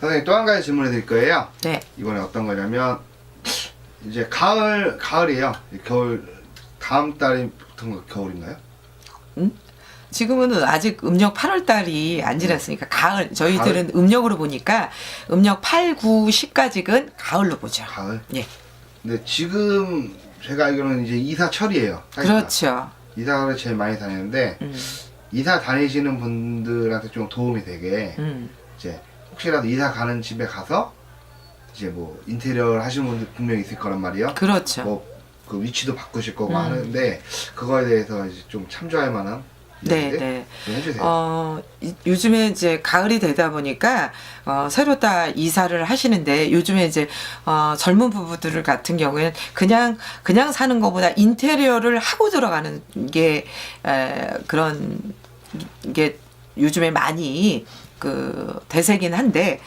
선생님 또 한 가지 질문을 드릴 거예요. 네. 이번에 어떤 거냐면 이제 가을 가을이에요. 겨울 다음 달부터 겨울인가요? 지금은 아직 음력 8월 달이 안 지났으니까 가을. 저희들은 음력으로 보니까 음력 8, 9, 10까지는 가을로 보죠. 가을. 예. 근데 지금 제가 알기로는 이제 이사철이에요. 사실상. 그렇죠. 이사를 제일 많이 다니는데 음. 이사 다니시는 분들한테 좀 도움이 되게 음. 이제 혹시라도 이사 가는 집에 가서 이제 뭐 인테리어를 하시는 분들 분명히 있을 거란 말이에요. 그렇죠. 뭐 그 위치도 바꾸실 거고 음. 하는데 그거에 대해서 이제 좀 참조할 만한 네, 네. 해주세요. 어, 이- 요즘에 이제 가을이 되다 보니까 어, 새로 다 이사를 하시는데 요즘에 이제 어, 젊은 부부들 같은 경우에는 그냥 그냥 사는 것보다 인테리어를 하고 들어가는 게 에, 그런 게 요즘에 많이 그 대세긴 한데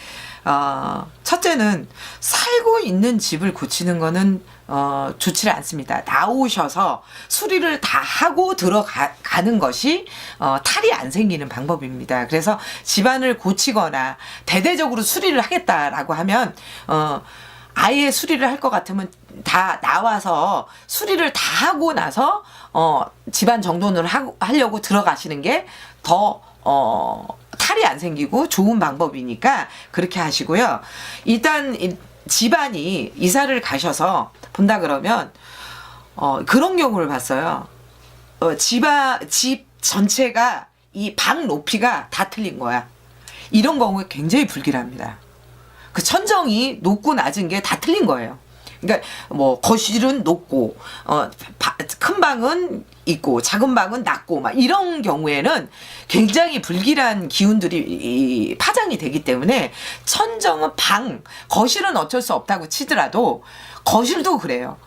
어, 첫째는 살고 있는 집을 고치는 거는 어, 좋지 않습니다. 나오셔서 수리를 다 하고 들어가는 것이 어, 탈이 안 생기는 방법입니다. 그래서 집안을 고치거나 대대적으로 수리를 하겠다라고 하면 어, 아예 수리를 할 것 같으면 다 나와서 수리를 다 하고 나서 어, 집안 정돈을 하고, 하려고 들어가시는 게더 어, 탈이 안 생기고 좋은 방법이니까 그렇게 하시고요. 일단 이 집안이 이사를 가셔서 본다 그러면 어, 그런 경우를 봤어요. 어, 집아, 집 전체가 이 방 높이가 다 틀린 거야. 이런 경우에 굉장히 불길합니다. 그 천정이 높고 낮은 게 다 틀린 거예요. 그러니까 뭐 거실은 높고 어큰 방은 있고 작은 방은 낮고 막 이런 경우에는 굉장히 불길한 기운들이 이 파장이 되기 때문에 천정은 방 거실은 어쩔 수 없다고 치더라도 거실도 그래요.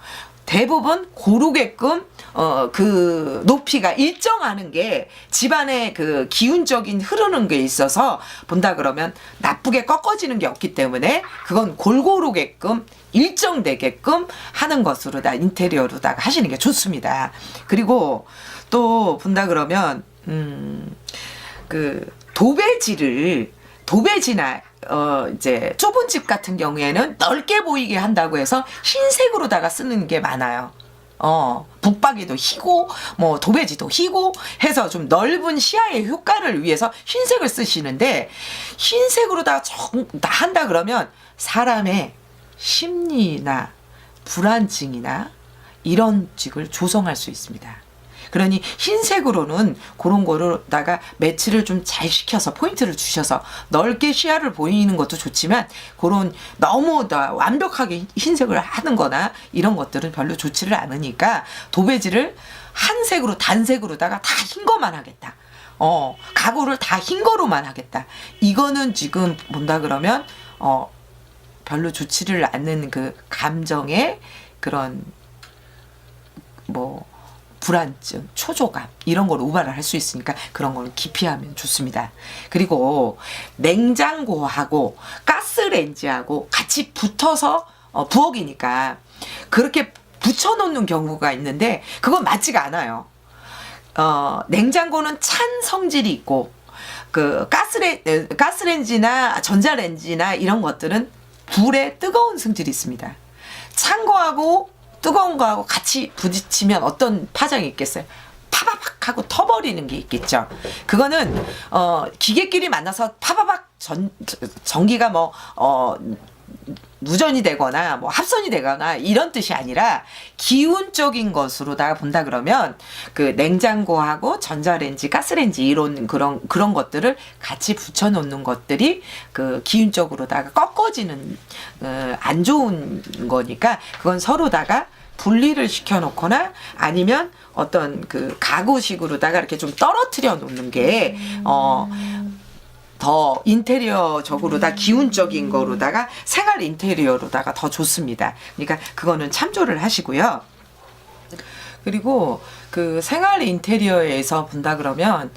대부분 고르게끔 어 그 높이가 일정하는 게 집안의 그 기운적인 흐르는 게 있어서 본다 그러면 나쁘게 꺾어지는 게 없기 때문에 그건 골고루게끔 일정되게끔 하는 것으로 다 인테리어로다가 하시는 게 좋습니다. 그리고 또 본다 그러면 음그 도배지를 도배지나 어 이제 좁은 집 같은 경우에는 넓게 보이게 한다고 해서 흰색으로다가 쓰는 게 많아요. 어, 북박이도 희고, 뭐, 도배지도 희고 해서 좀 넓은 시야의 효과를 위해서 흰색을 쓰시는데, 흰색으로다가 정, 다 한다 그러면 사람의 심리나 불안증이나 이런 직을 조성할 수 있습니다. 그러니 흰색으로는 그런 거로다가 매치를 좀 잘 시켜서 포인트를 주셔서 넓게 시야를 보이는 것도 좋지만 그런 너무 다 완벽하게 흰색을 하는 거나 이런 것들은 별로 좋지를 않으니까 도배지를 한 색으로 단색으로다가 다 흰 거만 하겠다. 어, 가구를 다 흰 거로만 하겠다. 이거는 지금 본다 그러면 어 별로 좋지를 않는 그 감정의 그런 뭐 불안증, 초조감 이런 걸 우발을 할 수 있으니까 그런 걸 기피하면 좋습니다. 그리고 냉장고하고 가스레인지하고 같이 붙어서 어, 부엌이니까 그렇게 붙여놓는 경우가 있는데 그건 맞지가 않아요. 어, 냉장고는 찬 성질이 있고 그 가스레 에, 가스레인지나 전자레인지나 이런 것들은 불에 뜨거운 성질이 있습니다. 찬 거하고 뜨거운 거하고 같이 부딪히면 어떤 파장이 있겠어요? 파바박 하고 터버리는 게 있겠죠. 그거는 어 기계끼리 만나서 파바박 전 전기가 뭐 어 누전이 되거나 뭐 합선이 되거나 이런 뜻이 아니라 기운적인 것으로다가 본다 그러면 그 냉장고하고 전자레인지, 가스레인지 이런 그런 그런 것들을 같이 붙여 놓는 것들이 그 기운적으로다가 꺾어지는 어, 안 좋은 거니까 그건 서로다가 분리를 시켜 놓거나 아니면 어떤 그 가구식으로다가 이렇게 좀 떨어뜨려 놓는 게어 더 인테리어적으로다 기운적인 거로다가 생활 인테리어로다가 더 좋습니다. 그러니까 그거는 참조를 하시고요. 그리고 그 생활 인테리어에서 본다 그러면